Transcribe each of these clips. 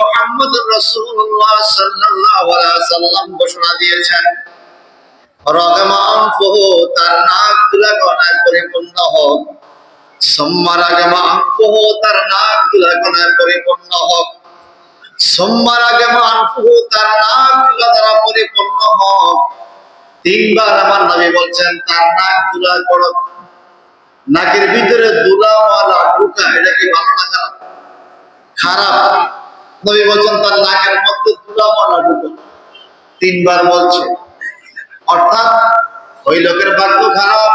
মুহাম্মদ রাসূলুল্লাহ সাল্লাল্লাহু আলাইহি সাল্লাম ঘোষণা দিয়েছেন। রগমান ফুহু তার নাক পরিপূর্ণ হোক। সম্মার আগে ফুহু তার নাক পরিপূর্ণ হোক। সম্মার আগে ফুহু তার নাক দ্বারা পরিপূর্ণ হোক। তিনবার আমার নবী বলছেন, তার নাক নাকের ভিতরে দুলাওয়ালা ঢুকা, এটা কি ভালো না খারাপ? খারাপ। নবী বলছেন, তার নাকের মধ্যে ধুলা দুলাওয়ালা ঢুকা তিনবার বলছে। অর্থাৎ, ওই লোকের ভাগ্য খারাপ,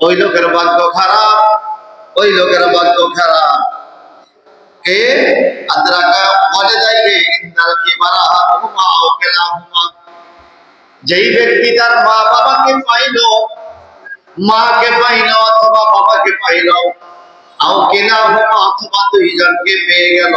ওই লোকের ভাগ্য খারাপ, ওই লোকের ভাগ্য খারাপ। কে? আদ্রাকা বলে যাইবে ইন্দার কি বারা হুমা ও কেলা হুমা। যেই ব্যক্তি তার মা বাবাকে পাইল, মাকে পাইল অথবা বাবাকে পাইল, আও কেলা হুমা অথবা দুইজনকে পেয়ে গেল।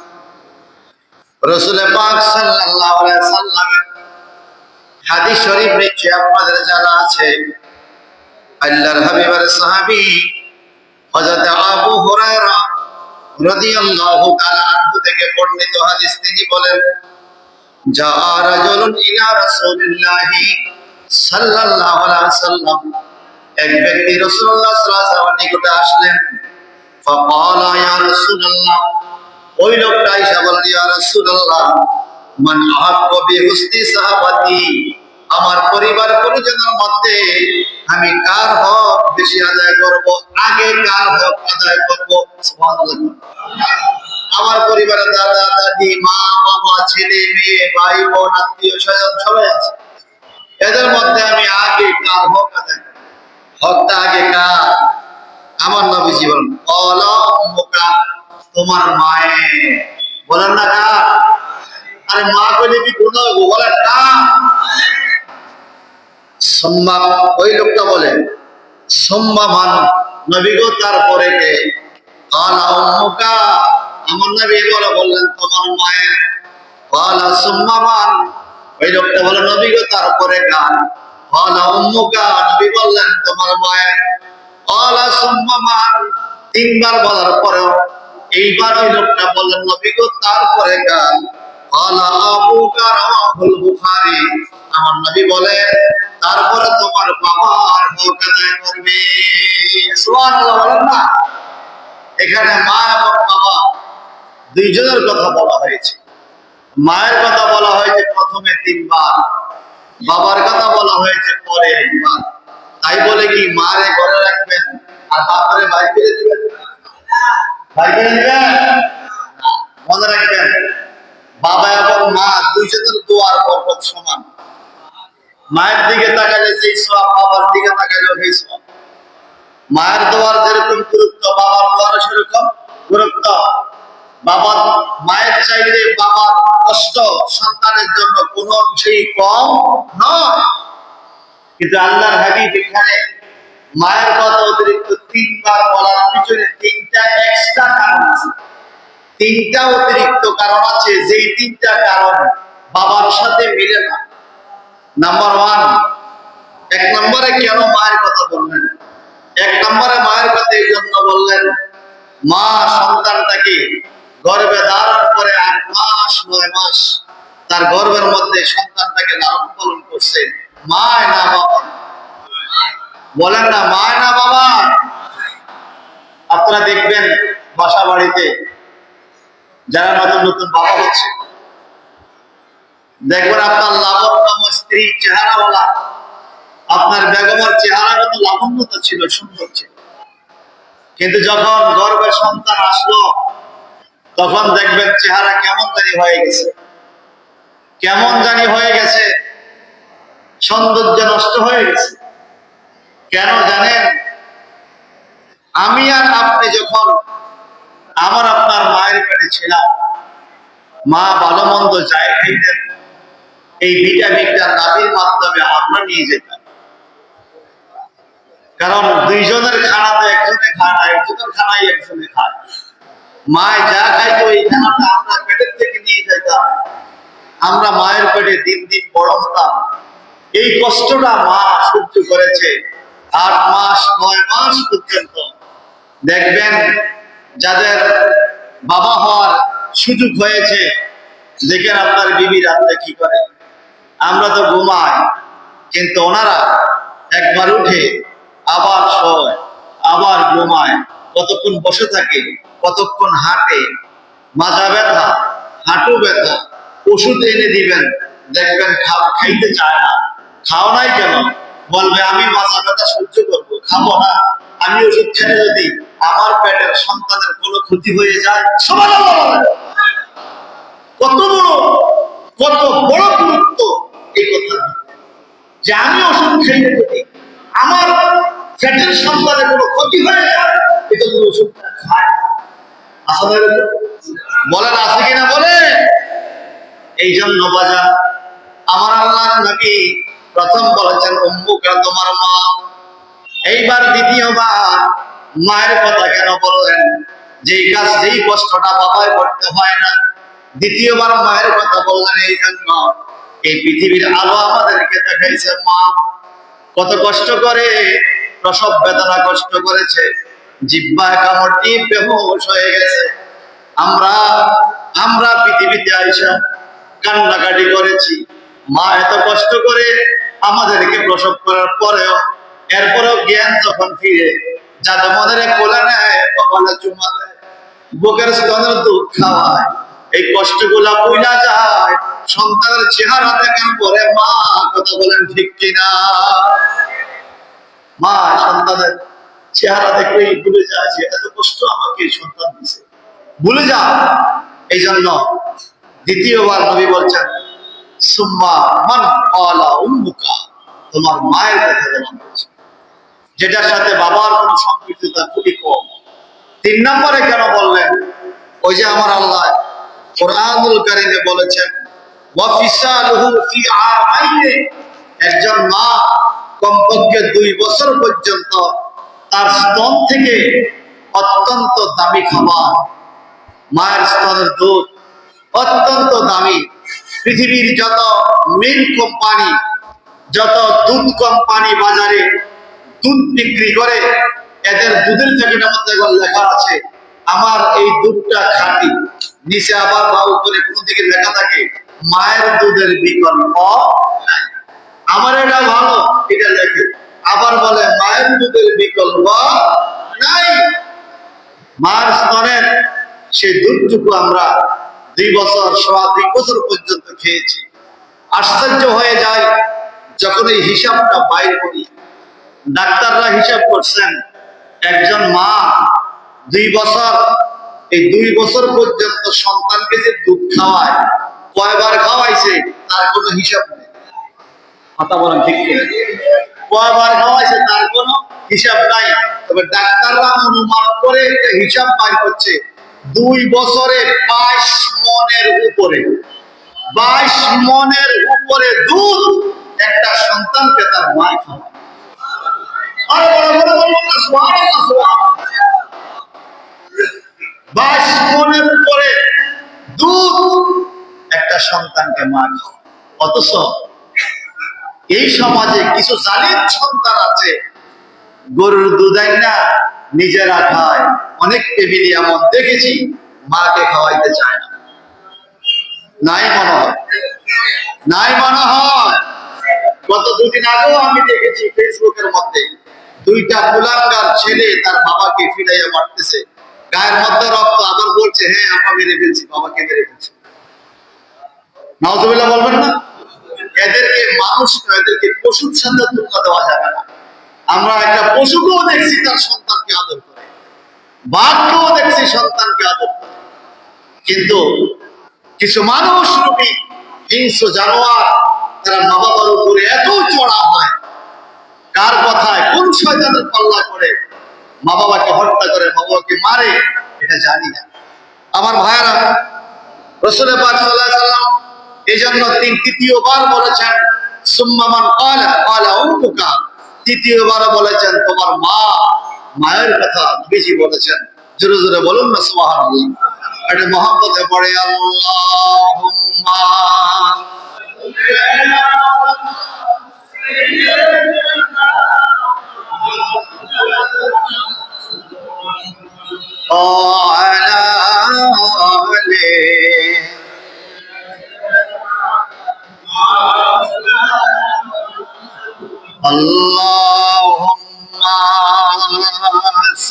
রসুল পাক আলাইহি সাল্লামের হাদিস শরীফ নিশ্চয় আপনাদের জানা আছে। আল্লাহর হাবিবের সাহাবী হযরত আবু হুরায়রা রাদিয়াল্লাহু তাআলা আনহু থেকে বর্ণিত হাদিস, তিনি বলেন যা রাজুলুন ইলা রাসূলিল্লাহি সাল্লাল্লাহু আলাইহি সাল্লাম। এক ব্যক্তি রাসূলুল্লাহ সাল্লাল্লাহু আলাইহি নিকটে আসলেন ফাকালা ইয়া রাসূলুল্লাহ। ওই লোকটা এসে বলল ইয়া রাসূলুল্লাহ, মান আহাক্কু বিহুসনি সাহাবাতি, আমার পরিবার পরিজনের মধ্যে আমি কার হক বেশি আদায় করব, আগে কার হক আদায় করব? আমার পরিবারের দাদা, দাদি, মা বাবা ছেলে, মেয়ে, ভাই, বোন, আত্মীয় স্বজন সবাই আছে। এদের মধ্যে আমি আগে কার হক আদায়? হকটা আগে কার? আমার নবীজি বলেন অলা তোমার মায়ের বলেন না কার? আরে মা কইলে কি গুণ হইব বলেন কার সম্মা, ওই লোকটা বলে সম্মান নবী গো তারপরে কে? কালা উম্মুকা। আমার নবী বলে, বললেন, তোমার মায়ের। কালা সম্মান ওই লোকটা বলে, নবী গো তারপরে কার? কালা উম্মুকা। নবী বললেন, তোমার মায়ের। কালা সম্মান তিনবার বলার পরেও এইবার ওই লোকটা বললেন নবী গো, তারপরে বুখারী। আমার নবী তারপরে তোমার বাবার করবে না। এখানে মা এবং বাবা দুইজনের কথা বলা হয়েছে। মায়ের কথা বলা হয়েছে প্রথমে তিনবার, বাবার কথা বলা হয়েছে পরে একবার। তাই বলে কি মারে ঘরে রাখবেন আর বাপরে ফিরে দিবেন? মনে রাখবেন, বাবা এবং মা দুইজনের দোয়ার বরকত সমান। মায়ের দিকে তাকালে সেই সব বাবার দিকে তাকালেও সেই সব মায়ের দোয়ার যেরকম গুরুত্ব, বাবার দোয়ারও সেরকম গুরুত্ব। বাবার, মায়ের চাইতে বাবার কষ্ট সন্তানের জন্য কোনো অংশেই কম নয়। কিন্তু আল্লাহর হাবিব এখানে মায়ের কথা অতিরিক্ত তিনবার বলার পিছনে তিনটা এক্সট্রা কারণ আছে। তিনটা অতিরিক্ত কারণ আছে, যেই তিনটা কারণ বাবার সাথে মিলে না। নাম্বার ওয়ান এক নম্বরে কেন মায়ের কথা বললেন? এক নম্বরে মায়ের কথা এই জন্য বললেন, মা সন্তানটাকে গর্ভে ধারণ করে আট মাস, নয় মাস তার গর্ভের মধ্যে সন্তানটাকে লালন পালন করছে? মায় না বাবা বলেন না, মায় না বাবা। আপনারা দেখবেন বাসা বাড়িতে যারা নতুন নতুন বাবা হচ্ছে, দেখবেন আপনার লাবণ্যম স্ত্রী চেহারাওয়ালা, আপনার বেগমের চেহারা কত লাবণ্যতা ছিল সুন্দর ছিল কিন্তু যখন গর্ভে সন্তান আসলো, তখন দেখবেন চেহারা কেমন জানি হয়ে গেছে। কেমন জানি হয়ে গেছে, সৌন্দর্য নষ্ট হয়ে গেছে। কেন জানেন? আমি আর আপনি যখন আমার আপনার মায়ের পেটে ছিলাম, মা ভালো মন্দ যায় খাইতেন এই ভিটামিনটা নাভির মাধ্যমে আমরা নিয়ে যেতাম। কারণ দুইজনের খানাতে একজনে খায় না, একজনের খানাই একজনে খায়। মায় যা খাইতো এই খানাটা আমরা পেটের থেকে নিয়ে যেতাম। আমরা মায়ের পেটে দিন দিন বড় হতাম। এই কষ্টটা মা সহ্য করেছে। আট মাস, নয় মাস পর্যন্ত। দেখবেন যাদের বাবা হওয়ার সুযোগ হয়েছে, দেখেন আপনার বিবি রাত্রে কি করে। আমরা তো ঘুমাই, কিন্তু ওনারা একবার উঠে আবার শোয়, আবার ঘুমায়, কতক্ষণ বসে থাকে, কতক্ষণ হাঁটে। মাথা ব্যথা, হাঁটু ব্যথা, ওষুধ এনে দিবেন, দেখবেন খাইতে চায় না। খাও নাই কেন? বলবে, আমি মাজা ব্যথা সহ্য করব। খাব না। আমি ওষুধ খেলে যদি আমার পেটের সন্তানের কোনো ক্ষতি হয়ে যায়? সবার কত বড় কত বড় গুরুত্ব এই কথা যে আমি ওষুধ খেলে যদি আমার পেটের সন্তানের কোনো ক্ষতি হয়ে যায় এজন্য ওষুধটা খায় আসলে বলেন আছে কিনা বলে? এই জন্য বাজার আমার আল্লাহ নবী প্রথম বলেছেন উম্মুকা তোমার মা? এইবার দ্বিতীয়বার মায়ের কথা কেন বললেন? যেই কাজ, যেই কষ্টটা বাবায় করতে হয় না, দ্বিতীয়বার মায়ের কথা বললেন, এই জন্য এই পৃথিবীর আলো আমাদেরকে দেখাইছে মা। কত কষ্ট করে, প্রসব বেদনা কষ্ট করেছে জিব্বায় কামড়টি বেহুশ হয়ে গেছে। আমরা আমরা পৃথিবীতে আইসা কান্নাকাটি করেছি। মা এত কষ্ট করে আমাদেরকে প্রসব করার পরেও, এরপরেও জ্ঞান যখন ফিরে, যাতে মনের কোলে নেয় কপালে চুমা বুকের স্তনের দুধ খাওয়ায়, এই কষ্টগুলা বুঝা যায়, সন্তানের চেহারা দেখার পরে মা কথা বলেন, ঠিক কিনা মা, সন্তানের চেহারা দেখলেই ভুলে যায় যে, এত কষ্ট আমাকে সন্তান দিছে। ভুলে যা এই জন্য দ্বিতীয়বার নবী বলছেন তোমার মায়ের কথা বলা হয়েছে যেটার সাথে বাবার সম্পৃক্ততা খুবই কম। তিন নম্বরে কেন বললেন? ওই যে আমার আল্লাহ কোরআনুল কারিমে বলেছেন একজন মা কমপক্ষে দুই বছর পর্যন্ত তার স্তন থেকে অত্যন্ত দামি খাবার, মায়ের স্তনের দুধ অত্যন্ত দামি পৃথিবীর যত মিল কোম্পানি, যত দুধ কোম্পানি বাজারে দুধ বিক্রি করে, এদের দুধের প্যাকেটের মধ্যে একবার লেখা আছে, আমার এই দুধটা খাঁটি। নিচে আবার বা উপরে কোন দিকে লেখা থাকে, মায়ের দুধের বিকল্প নাই। আমার এটা ভালো, এটা লেখে। আবার বলে, মায়ের দুধের বিকল্প নাই। মার স্তনের সেই দুধটুকু আমরা দুই বছর, সোয়া দুই বছর পর্যন্ত খেয়েছি। আশ্চর্য হয়ে যায় যখন এই হিসাবটা বাইর করি। ডাক্তাররা হিসাব করছেন, একজন মা দুই বছর, এই দুই বছর পর্যন্ত সন্তানকে যে দুধ খাওয়ায়, কয়বার খাওয়াইছে, তার কোনো হিসাব নেই। কথা বলেন ঠিক? কয়বার খাওয়াইছে, তার কোনো হিসাব নাই। তবে ডাক্তাররা অনুমান করে একটা হিসাব বাইর করছে দুই বছরে বাইশ মনের উপরে, বাইশ মনের উপরে দুধ একটা সন্তানকে তার সুবহানাল্লাহ। বাইশ মনের উপরে দুধ একটা সন্তানকে মা। অথচ এই সমাজে কিছু জালিম সন্তান আছে, গরুর দুধাই না নিজেরা খায় অনেক টেবিল এমন দেখেছি, মাকে খাওয়াইতে চায় না। নাই মনে হয়। নাই মনে হয়। গত দুদিন আগেও আমি দেখেছি ফেসবুকের মধ্যে দুইটা কুলাঙ্গার ছেলে তার বাবাকে ফিরাইয়া মারতেছে। গায়ের মধ্যে রক্ত আবার বলছে হ্যাঁ আমরা মেরে ফেলছি, বাবাকে মেরে ফেলছি। নওয়াজবিল্লাহ বলবেন না? এদেরকে মানুষ এদেরকে পশুর সাথে তুলনা দেওয়া যাবে না। আমরা একটা পশুকেও দেখছি তার সন্তানকে আদর করে। বাঘকেও দেখছি সন্তানকে আদর করে। কিন্তু কিছু মানুষ রূপী, হিংস্র জানোয়ার, তারা মা বাবার উপরে এত চড়া হয়। কার কথায় কোন শয়তানের পাল্লা করে মা বাবাকে হত্যা করে, মা বাবাকে মারে, এটা জানি না। আমার ভাইয়ারা রসুল পাক আলাইহি সাল্লাম এই জন্য তিনি তৃতীয়বার বলেছেন সুম্মামান ক্বালা উম্মুকা। তৃতীয়বার বলেছেন, তোমার মা মায়ের কথা বেশি বলেছেন। জোরে জোরে বলুন না, সুবহানাল্লাহ। এটা মহাপথে পড়ে আল্লাহুম্মা।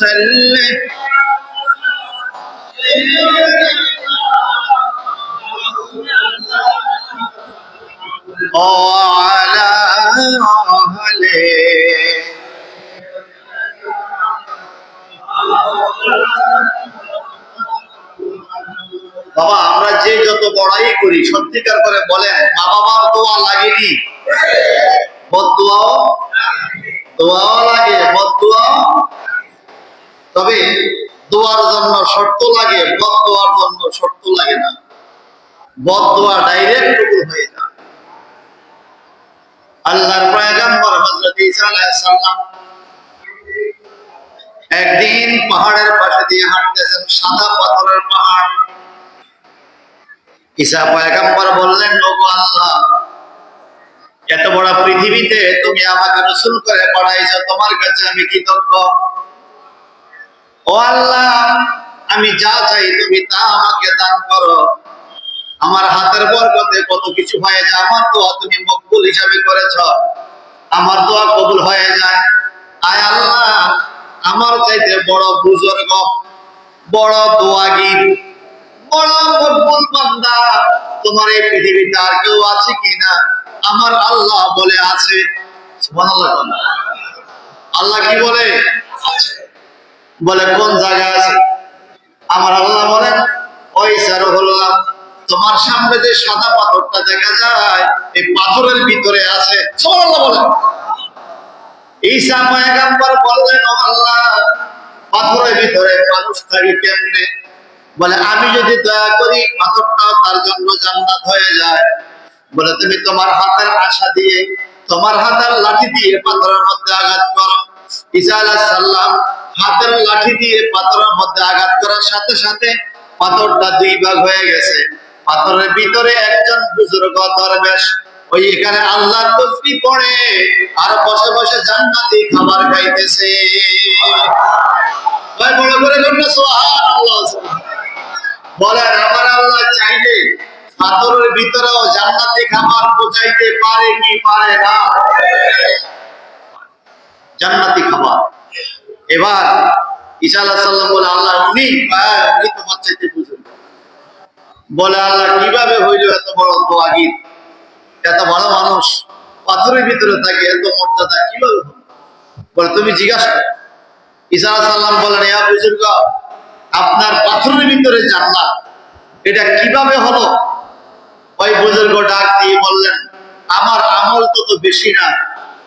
اللهم صل وعلى آله বাবা আমরা যে যত বড়াই করি সত্যিকার করে বলেন মা বাবার দোয়া লাগেনি বদুয়াও দোয়াও লাগে বদুয়াও তবে দোয়ার জন্য শর্ত লাগে, বদ দোয়ার জন্য শর্ত লাগে না। বদ দোয়া ডাইরেক্ট কবুল হয়ে যায়। আল্লাহর পয়গম্বর হযরত ঈসা আলাইহিস সালাম একদিন পাহাড়ের পাশে দিয়ে হাঁটতেছেন, সাদা পাথরের পাহাড়। ঈসা পয়গম্বর বললেন ওগো আল্লাহ, এত বড় পৃথিবীতে তুমি আমাকে রসুল করে পাঠাইছো, তোমার কাছে আমি কৃতজ্ঞ। ও আল্লাহ, আমি যা চাই তুমি তা আমাকে দান করো। আমার হাতের বরকতে কত কিছু হয়ে যায়, আমার দোয়া তুমি মকবুল হিসাবে করেছ। আমার দোয়া কবুল হয়ে যায়। আয় আল্লাহ, আমার চাইতে বড় বুজুর্গ, বড় দোয়াগির, বড় মকবুল বান্দা, তোমার এই পৃথিবীতে আর কেউ আছে কিনা? আমার আল্লাহ বলে আছে। সুবহানাল্লাহ আল্লাহ কি বলে? বলে, কোন জায়গায় আছে? আমার আল্লাহ বলেন ওই স্যার হল্লাম তোমার সামনে যে সাদা পাথরটা দেখা যায়, এই পাথরের ভিতরে আছে। বলেন ঈসা পয়গম্বর বললেন, ও আল্লাহ, পাথরের ভিতরে মানুষ থাকে কেমনে? বলে, আমি যদি দয়া করি, পাথরটাও তার জন্য জান্নাত হয়ে যায়। বলে, তুমি তোমার হাতের আশা দিয়ে, তোমার হাতের লাঠি দিয়ে পাথরের মধ্যে আঘাত করো। ঈসা আলাইহিস সালাম হাতের লাঠি দিয়ে পাথরের মধ্যে আঘাত করার সাথে সাথে পাথরটা দুই ভাগ হয়ে গেছে। পাথরের ভিতরে একজন বুজুর্গ দরবেশ, ওই এখানে আল্লাহর তসবিহ পড়ে আর বসে বসে জান্নাতি খাবার খাইতেছে। ভাই বড় করে জন্য সুবহানাল্লাহ। বলেন, আমার আল্লাহ চাইলে পাথরের ভিতরেও জান্নাতি খাবার পৌঁছাইতে পারে কি পারে না? জান্নাতি খাবার। এবার আলাইহিস সালাম বলে, আল্লাহ, উনি তোমার চাইতে বুঝুন বলে, আল্লাহ, কীভাবে হইল এত বড় এত বড় মানুষ? পাথরের ভিতরে থাকে এত মর্যাদা, কীভাবে বলে, তুমি জিজ্ঞাসা আলাইহিস সালাম বলেন বুজুর্গ, আপনার পাথরের ভিতরে জান্নাত, এটা কীভাবে হলো? ওই বুজুর্গ ডাক দিয়ে বললেন, আমার আমল তত বেশি না,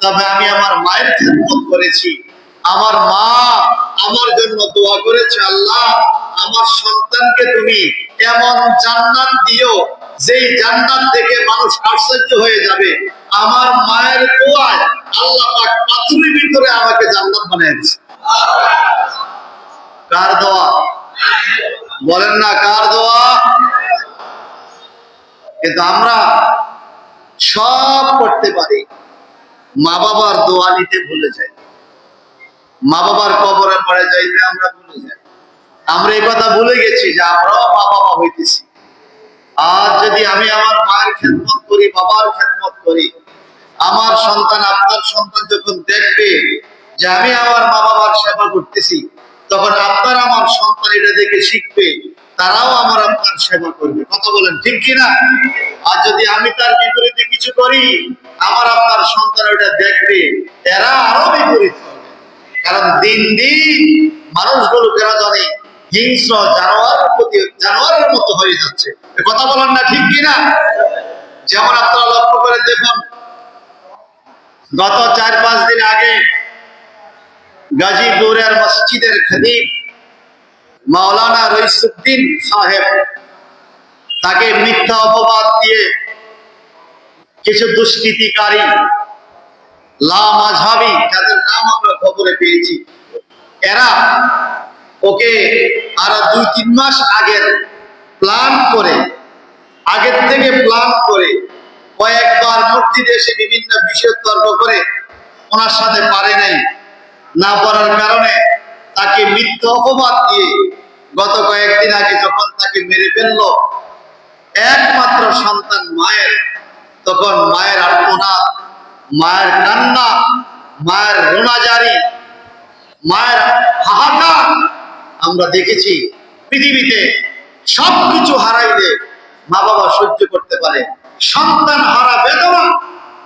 তবে আমি আমার মায়ের খেদমত করেছি। আমার মা আমার জন্য দোয়া করেছে, আল্লাহ, আমার সন্তানকে তুমি এমন জান্নাত দিও, যেই জান্নাত থেকে মানুষ আশ্চর্য হয়ে যাবে। আমার মায়ের দোয়ায় আল্লাহ পাক পাথরের ভিতরে আমাকে জান্নাত বানিয়েছে কার দোয়া? বলেন না কার দোয়া? কিন্তু আমরা সব করতে পারি। মা বাবার দোয়া নিতে ভুলে যাই। মা বাবার কবরে পড়ে যাইতে আমরা ভুলে যাই। আমরা এই কথা ভুলে গেছি যে আমরাও মা বাবা হইতেছি। আর যদি আমি আমার মায়ের খেদমত করি, বাবার খেদমত করি, আমার সন্তান, আপনার সন্তান যখন দেখবে যে আমি আমার মা বাবার সেবা করতেছি, তখন আপনার আমার সন্তান এটা দেখে শিখবে, তারাও আমার আপনার সেবা করবে। কথা বলেন ঠিক কিনা? আর যদি আমি তার বিপরীতে কিছু করি, আমার আপনার সন্তান ওটা দেখবে, এরা আরও বিপরীত হবে। কারণ দিন দিন মানুষগুলো কেন জানে? হিংস্র জানোয়ারের প্রতি জানোয়ারের মতো হয়ে যাচ্ছে। কথা বলেন না ঠিক কিনা? যেমন আপনারা লক্ষ্য করে দেখুন, গত চার পাঁচ দিন আগে গাজীপুরের মসজিদের খদিব মাওলানা রইসুদ্দিন সাহেব তাকে মিথ্যা অপবাদ দিয়ে কিছু দুষ্কৃতিকারী লামাঝাবি যাদের নাম আমরা খবরে পেয়েছি। এরা ওকে আরও দুই তিন মাস আগের প্ল্যান করে, আগের থেকে প্ল্যান করে, কয়েকবার বিভিন্ন বিষয় তর্ক করে, ওনার সাথে পারে নাই। না কারণে তাকে মিথ্যা অপবাদ দিয়ে গত কয়েকদিন আগে যখন তাকে মেরে ফেলল, একমাত্র সন্তান মায়ের, তখন মায়ের আর্তনাদ মায়ের কান্না, মায়ের রোনাজারি, মায়ের হাহাকার আমরা দেখেছি পৃথিবীতে সবকিছু হারাইলে মা বাবা সহ্য করতে পারে। সন্তান হারা বেদনা,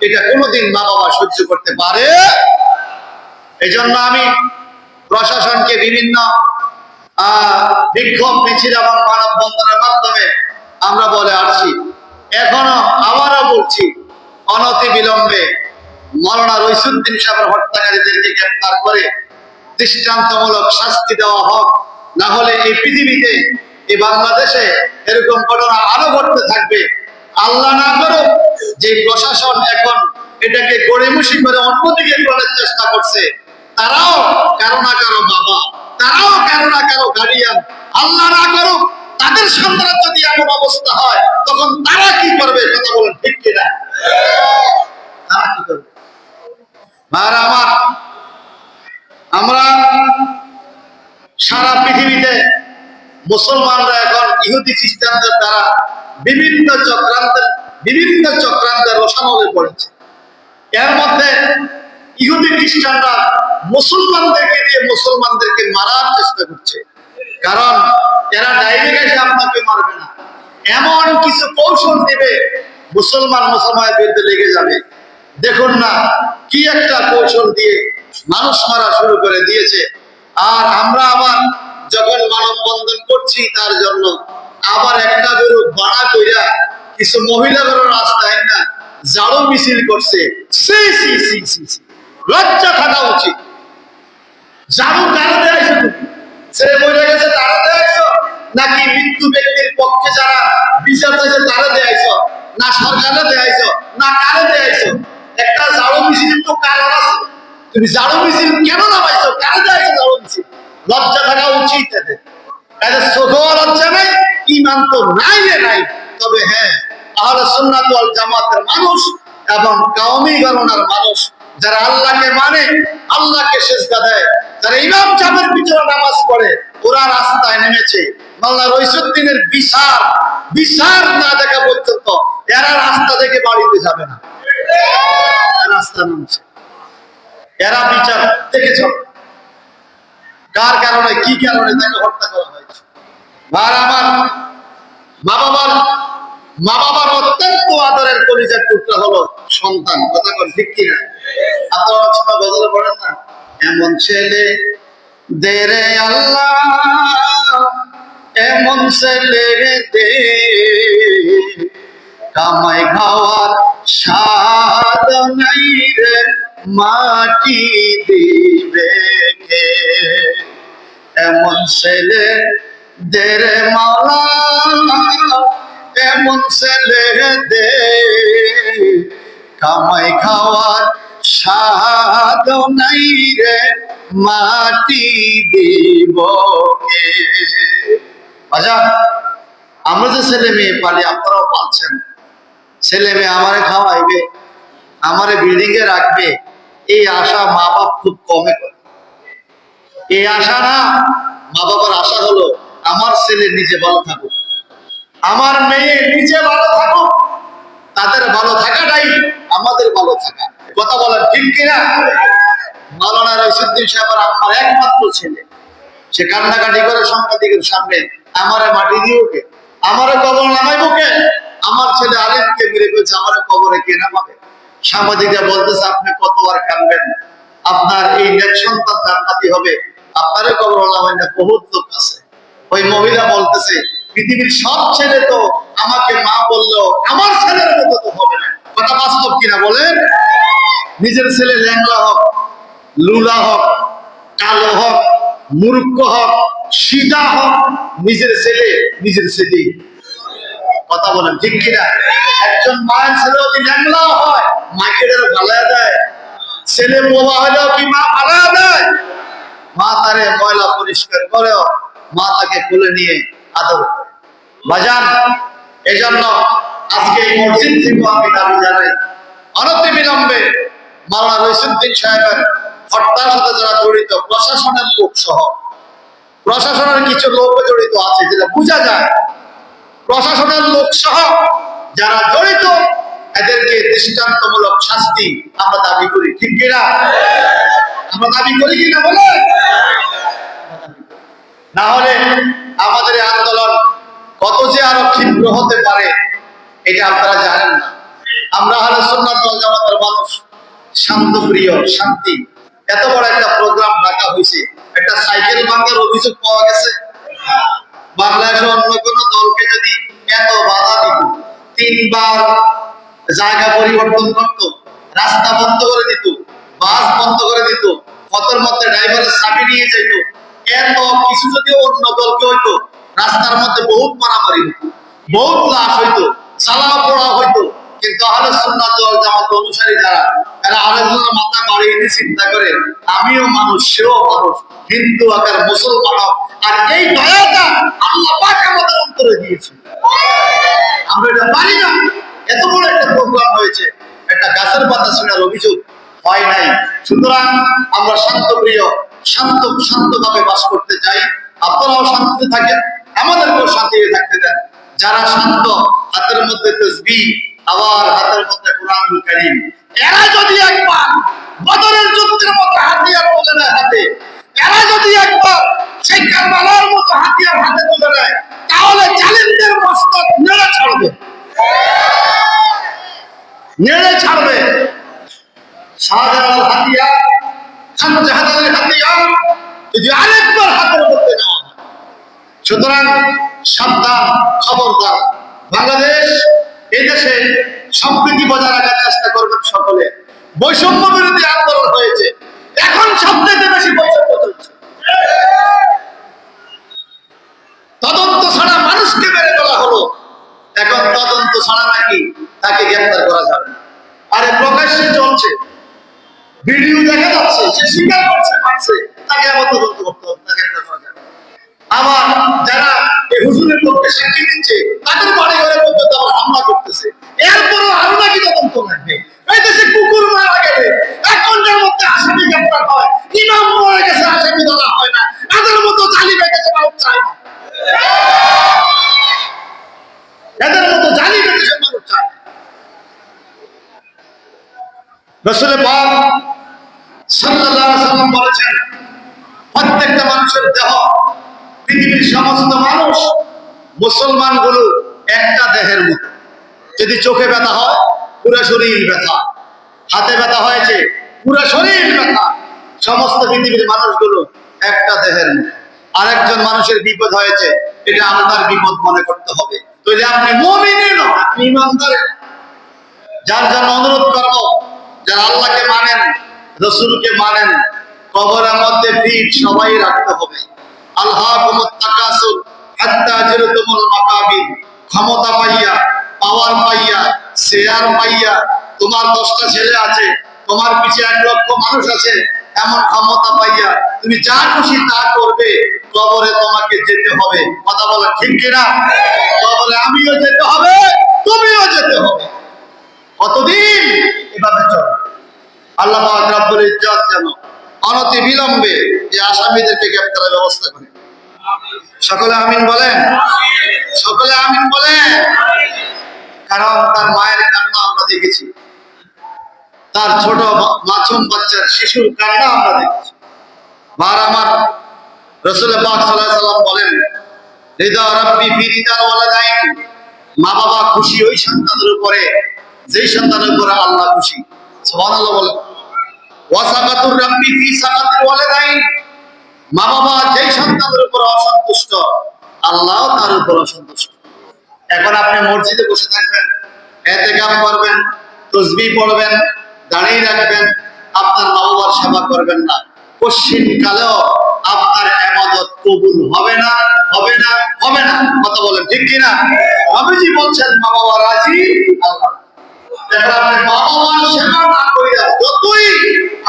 এটা কোনোদিন মা বাবা সহ্য করতে পারে। এজন্য আমি প্রশাসনকে বিভিন্ন বিক্ষোভ, মিছিল এবং মানববন্ধনের মাধ্যমে আমরা বলে আসছি। এখনও আবারও বলছি অনতি বিলম্বে মৌলানা রইসুদ্দিন সাহেবের হত্যাকারীদেরকে গ্রেপ্তার করে দৃষ্টান্তমূলক শাস্তি দেওয়া হোক, না হলে এই পৃথিবীতে, এই বাংলাদেশে এরকম ঘটনা আরও ঘটতে থাকবে। আল্লাহ না করুক, যে প্রশাসন এখন এটাকে গড়িমুষি করে অন্যদিকে করার চেষ্টা করছে, তারাও কারও না কারও বাবা, তারাও কারও না কারও গার্ডিয়ান আল্লাহ না করুক, তাদের সন্তান যদি এমন অবস্থা হয়, তখন তারা কি করবে, কথা বলেন ঠিক কিনা? তারা কি করবে? আমরা সারা পৃথিবীতে মুসলমানরা এখন ইহুদি খ্রিস্টানদের দ্বারা বিভিন্ন চক্রান্তের বিভিন্ন চক্রান্তের রসানলে পড়েছে। এর মধ্যে ইহুদি খ্রিস্টানরা মুসলমানদেরকে দিয়ে মুসলমানদেরকে মারার চেষ্টা করছে। কারণ এরা ডাইরেক্ট এসে আপনাকে মারবে না। এমন কিছু কৌশল দিবে মুসলমান মুসলমানের বিরুদ্ধে লেগে যাবে। দেখুন না, কি একটা কৌশল দিয়ে মানুষ মারা শুরু করে দিয়েছে। আর আমরা আবার যখন মানববন্ধন করছি তার জন্য আবার একটা গরু ভাড়া কইরা কিছু মহিলাগুলো রাস্তায় না জাড়ো মিছিল করছে। লজ্জা থাকা উচিত। জাড়ু কারও তুমি ছেলে বলে গেছে, তারা দেয়াইছো নাকি মৃত্যু ব্যক্তির পক্ষে যারা বিচার চাইছে, তারা দেয়াইছো না সরকারে দেয়াইছো না কারে দেয়াইছো একটা জাড়ু মিছিল তো কারণ আছে। তুমি জাড়ু মিছিল কেন নামাইছো? কারে দেয়াইছো জাড়ু মিছিল? লজ্জা থাকা উচিত এদের। এদের চোখেও লজ্জা নাই ইমান তো নাই রে নাই। তবে হ্যাঁ আহলে সুন্নাত ওয়াল জামাতের মানুষ এবং কাওমি গণনার মানুষ, যারা আল্লাহকে মানে আল্লাহকে সেজদা দেয়, যারা ইমাম সাহেবের পিছনে নামাজ পড়ে, ওরা রাস্তায় নেমেছে। মাল্লা রইসুদ্দিনের বিচার বিচার না দেখা পর্যন্ত এরা রাস্তা থেকে বাড়িতে যাবে না। রাস্তা নামছে। এরা বিচার থেকে যাবে কার কারণে, কি কারণে তাকে হত্যা করা হয়েছে? আর আমার মা বাবার মা বাবার অত্যন্ত আদরের পরিচয় টুকরা হলো সন্তান, কথা কর ঠিক কিনা? আপনারা অনেক সময় গজলে পড়েন না? এমন ছেলে দেরে আল্লাহ, এমন ছেলে দে কামাই খাওয়ার স্বাদ নাই রে, মাটি দিবে কে? এমন ছেলে দেরে মাওলা এমন ছেলে দে। কামাই খাওয়ার স্বাদ নাই রে, মাটি দিব কে? আমরা যে ছেলে মেয়ে পালি, আপনারাও পালছেন। ছেলে মেয়ে আমারে খাওয়াইবে, আমারে বিল্ডিং এ রাখবে, এই আশা মা বাপ খুব কমে করে। এই আশা না মা বাবার আশা হলো আমার ছেলে নিজে ভালো থাকুক। আমার মেয়ে নিজে ভালো থাকুক, তাদের ভালো থাকাটাই আমাদের ভালো থাকা। কথা বলেন ঠিক কিনা? মাওলানা রশিদ্দিন সাহেব আমার একমাত্র ছেলে। সে কান্নাকাটি করে সাংবাদিকের সামনে আমারে মাটি দিয়ে ওকে আমারে কবর নামাইব কে আমার ছেলে আরেককে মেরে ফেলছে আমারে কবরে কে নামাবে সাংবাদিকরা বলতেছে, আপনি কতবার কানবেন আপনার এই নেক সন্তান জান্নাতি হবে। আপনারও কবর নামাই না বহুত লোক আছে। ওই মহিলা বলতেছে, পৃথিবীর সব ছেলে তো আমাকে মা বলল আমার ছেলের মতো তো হবে না। কথা বাস্তব কিনা বলেন? নিজের ছেলে ল্যাংলা হোক, লুলা হোক, কালো হোক, মূর্খ হোক, সিধা হোক, নিজের ছেলে নিজের ছেলে। বলেন, ঠিক কিনা? একজন মায়ের ছেলে যদি ল্যাংলা হয়? মাকে ভালো দেয়। ছেলে বোবা হলেও কি মা ভালো দেয়? মা তারে ময়লা পরিষ্কার করেও মা তাকে কোলে নিয়ে আদর বাজান এই জন্য আজকে এই মসজিদ থেকে আমি দাবি জানাই অনতি বিলম্বে মাওলানা রইসুদ্দিন সাহেবের হত্যার সাথে যারা জড়িত, প্রশাসনের লোক সহ প্রশাসনের কিছু লোক জড়িত আছে, যেটা বোঝা যায় প্রশাসনের লোক সহ যারা জড়িত, এদেরকে দৃষ্টান্তমূলক শাস্তি আমরা দাবি করি, ঠিক কিনা? আমরা দাবি করি কিনা বলে? না হলে আমাদের আন্দোলন কত যে আরও ক্ষিপ্র হতে পারে, এটা আপনারা জানেন না। আমরা হলে ওয়াল জামাতের মানুষ শান্তপ্রিয় শান্তি। এত বড় একটা প্রোগ্রাম রাখা হয়েছে একটা সাইকেল ভাঙার অভিযোগ পাওয়া গেছে। বাংলাদেশে অন্য কোনো দলকে যদি এত বাধা দিত তিনবার জায়গা পরিবর্তন করত, রাস্তা বন্ধ করে দিত, বাস বন্ধ করে দিত কতর মধ্যে ড্রাইভারের চাবি নিয়ে যেত, এত কিছু যদি অন্য দলকে হইতো, রাস্তার মধ্যে বহুত মারামারি হইতো, বহুত লাশ হইতো চালা পোড়া হইতো কিন্তু আহলে সুন্নাত ওয়াল জামাত অনুসারী যারা, এরা আরেকজনের মাথা বাড়িয়ে চিন্তা করে, আমিও মানুষ, সেও মানুষ, হিন্দু আকার মুসলমান। আর এই দয়াটা আল্লাহ পাক আমাদের অন্তরে দিয়েছে আমরা এটা পারি না। এত বড় একটা প্রোগ্রাম হয়েছে, একটা গাছের পাতা ছেড়ার অভিযোগ হয় নাই। সুতরাং আমরা শান্তপ্রিয়, শান্ত, শান্তভাবে বাস করতে চাই। আপনারাও শান্তিতে থাকেন, আমাদেরকেও শান্তিতে থাকতে দেন। যারা শান্ত, হাতের মধ্যে তসবি, আবার হাতের মধ্যে কোরআনুল কারীম, এরা যদি একবার বদরের যুদ্ধের মতো হাতিয়ার তুলে নেয় হাতে এরা যদি একবার সেই কারবালার মতো হাতিয়ার হাতে তুলে নেয়, তাহলে জালিমদের মস্তক নেড়ে ছাড়বে। নেড়ে ছাড়বে। শাহজালাল হাতিয়ার, খান জাহানের হাতিয়ার, যদি আরেকবার হাতের মধ্যে নেওয়া সুতরাং সাবধান, খবরদার। বাংলাদেশ, এই দেশে সম্প্রীতি বজায় রাখার চেষ্টা করবেন সকলে। বৈষম্য বিরোধী আন্দোলন হয়েছে। এখন সবচেয়ে বেশি বৈষম্য চলছে। তদন্ত ছাড়া মানুষকে মেরে ফেলা হলো। এখন তদন্ত ছাড়া নাকি তাকে গ্রেফতার করা যাবে আরে প্রকাশ্যে চলছে। ভিডিও দেখা যাচ্ছে, সে স্বীকার করছে মারছে তাকে আবার তদন্ত করতে হবে, তাকে গ্রেফতার করা যাবে। আবার যারা হুজুরের পক্ষে সাক্ষী দিচ্ছে তাদের বাড়ি ঘরে পর্যন্ত আবার হামলা করতেছে। এরপরও আরও নাকি তদন্ত লাগবে এই দেশে কুকুর মারা গেলে এক ঘণ্টার মধ্যে আসামি গ্রেপ্তার হয়। ইমাম মরে গেছে, আসামি ধরা হয় না। মতো মানুষ চায় না এদের মতো মানুষ চায় না বলেছেন, প্রত্যেকটা মানুষের দেহ, পৃথিবীর সমস্ত মানুষ মুসলমানগুলো একটা দেহের মতো। যদি চোখে ব্যথা হয়, পুরো শরীর ব্যথা। হাতে ব্যথা হয়েছে, পুরো শরীর ব্যথা। সমস্ত পৃথিবীর মানুষগুলো একটা দেহের আরেকজন মানুষের বিপদ হয়েছে, এটা আপনার বিপদ মনে করতে হবে। আপনি আপনি যার জন্য অনুরোধ করব, যারা আল্লাহকে মানেন, রসুলকে মানেন, কবরের মধ্যে ভিড় সবাই রাখতে হবে। আল্লাহ ক্ষমতা পাইয়া পাওয়ার পাইয়া শেয়ার পাইয়া তোমার দশটা ছেলে আছে, তোমার পিছে এক লক্ষ মানুষ আছে, এমন ক্ষমতা পাইয়া তুমি যা খুশি তা করবে, কবরে তোমাকে যেতে হবে। কথা বলা ঠিক কিনা? কবরে আমিও যেতে হবে, তুমিও যেতে হবে। কতদিন এভাবে চলবে আল্লাহ রব্বুল ইজ্জত যেন অনতি বিলম্বে এই আসামিদেরকে গ্রেপ্তারের ব্যবস্থা করে। সকলে আমিন বলেন? সকলে আমিন বলেন? কারণ তার মায়ের কান্না আমরা দেখেছি। তার ছোট মা- মাসুম বাচ্চার শিশুর কান্না আমরা দেখেছি। বার আমার রসুল পাক সাল্লাহ সাল্লাম বলেন, হৃদয় রব্বি ফি হৃদয় ওয়ালাদাইন। মা বাবা খুশি ওই সন্তানের উপরে, যেই সন্তানের উপরে আল্লাহ খুশি। বলেন ওয়াসাকাতুর রাব্বি ফি সাকাতিল ওয়ালাদাইন। মা বাবা যেই সন্তানের উপর অসন্তুষ্ট, আল্লাহ তার উপর অসন্তুষ্ট। এখন আপনি মসজিদে বসে থাকবেন এতে কাম করবেন তসবি পড়বেন, দাঁড়িয়ে রাখবেন, আপনার মা বাবার সেবা করবেন না। পশ্চিম কালেও আপনার এবাদত কবুল হবে না হবে না হবে না। কথা বলেন ঠিক কিনা? নবীজি বলছেন মা বাবা সেবা যতই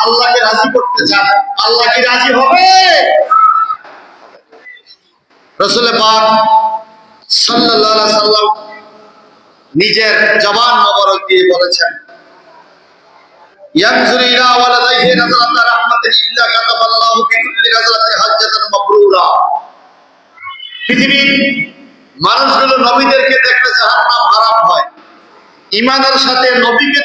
আল্লাহকে রাজি করতে চান, আল্লাহ কি রাজি হবে? রসুল পাক নিজের জবান মোবারক দিয়ে বলেছেন মানুষগুলো নবীদেরকে সাথে নবীকে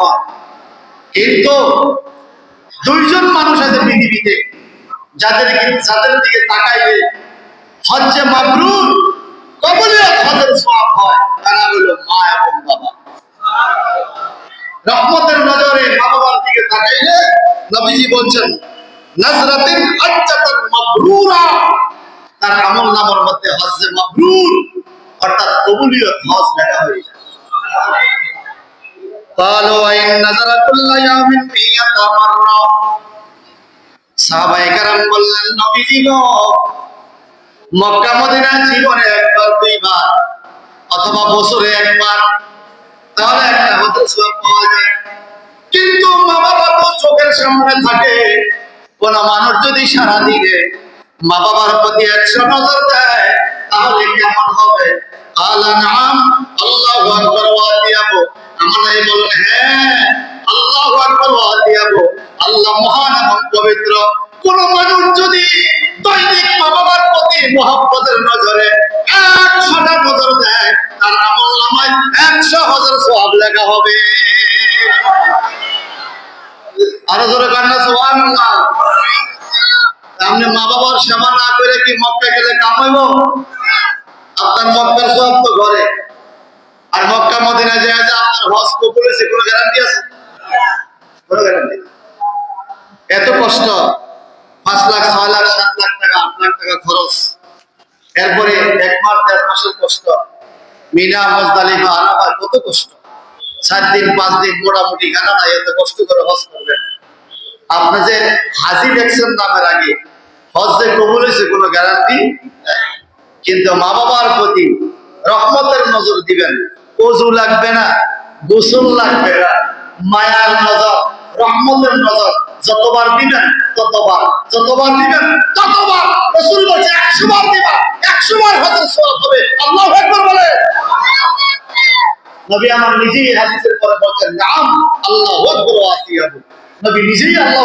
হয়। কিন্তু দুইজন মানুষ আছে পৃথিবীতে, যাদের যাদের দিকে তাকাইলে হজ্জে মাবরুর, কবলিয়ত হজের সওয়াব হয়। তারা হলো মা এবং বাবা। রহমতের নজরে মা বাবার দিকে তাকাইলে নবীজি বলছেন, নাজরাতিন আজ্জাতান মাবরুরা। তার আমল নামার মধ্যে হজ্জে মাবরুর, অর্থাৎ কবুলিয়ত হজ লেখা হয়ে যায়। قالوا وإن نظر كل يوم مئة مرة সাহাবায়ে কেরাম বললেন নবীজি গো মক্কা মদিনা জীবনে একবার দুইবার অথবা বছরে একবার তাহলে একটা হতে সওয়াব পাওয়া যায় কিন্তু মা বাবা তো চোখের সামনে থাকে কোন মানুষ যদি সারা দিনে মা বাবার প্রতি একশো নজর দেয় তাহলে কেমন হবে আলা নাম আল্লাহু আকবার ওয়া দিয়াবো আমরা এই হ্যাঁ আল্লাহু আকবার ওয়া দিয়াবো আল্লাহ মহান এবং পবিত্র। কোন মানুষ যদি দৈনিক মা বাবার প্রতি মহব্বতের নজরে একশোটা নজর দেয়, তার আমল নামায় হাজার সওয়াব লেখা হবে। আরও জোরে কান্না সুবহানাল্লাহ। আপনি মা বাবার সেবা না করে কি মক্কা গেলে কামাইব আপনার মক্কার সব তো ঘরে। আর মক্কা মদিনা যে আছে আপনার হজ কবুল হয়েছে, কোনো গ্যারান্টি আছে? এত কষ্ট, পাঁচ লাখ, ছয় লাখ, সাত লাখ টাকা, আট লাখ টাকা খরচ। এরপরে এক মাস, দেড় মাসের কষ্ট। মিনা, মজদালিফা আরাফা কত কষ্ট। সাত দিন, পাঁচ দিন মোটামুটি গানা নাই এত কষ্ট করে হজ করবেন। আপনি যে হাজি দেখছেন নামের আগে, হজ যে কবুল হয়েছে, কোনো গ্যারান্টি কিন্তু মা বাবার প্রতি রহমতের নজর দিবেন। অজু লাগবে না, গোসল লাগবে না। মায়ার নজর, রহমতের নজর, যতবার দিবেন ততবার, যতবার দিবেন ততবার। রসুল বলছে একশো বার দিবা একশো বার হজের সওয়াব হবে। আল্লাহ একবার বলে। নবী আমার নিজেই হাদিসের পরে বলছেন, নাম আল্লাহ নবী নিজেই আল্লাহ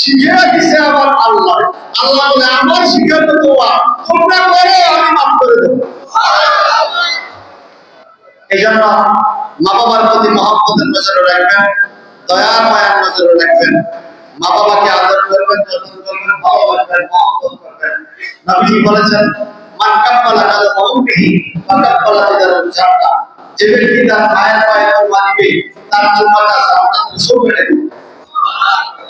শিখে দিছে আবার আল্লাহ। আল্লাহ বলে, আমার শিখে তো তোমরা। করো, আমি মাফ করে দেবো। এই জন্য মা বাবার প্রতি মহব্বতের নজরে রাখবেন, দয়ার মায়ার নজরে রাখবেন। মা বাবাকে আদর করবেন, যত্ন করবেন ভালোবাসবেন মহব্বত করবেন। নবীজি বলেছেন, মান কাফালা কাদা মাউমিহি ওয়া কাফালা ইদারুল যে ব্যক্তি তার মায়ের পায়ে চুমা তার চুমাটা জান্নাতের সৌভাগ্য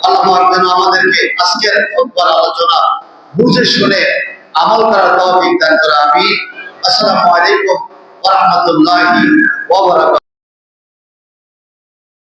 আল্লাহ যেন আমাদেরকে আজকের খুববার আলোচনা বুঝে শুনে আমল করার তৌফিক দান করে আমি আসসালামু আলাইকুম ওয়া রাহমাতুল্লাহি ওয়া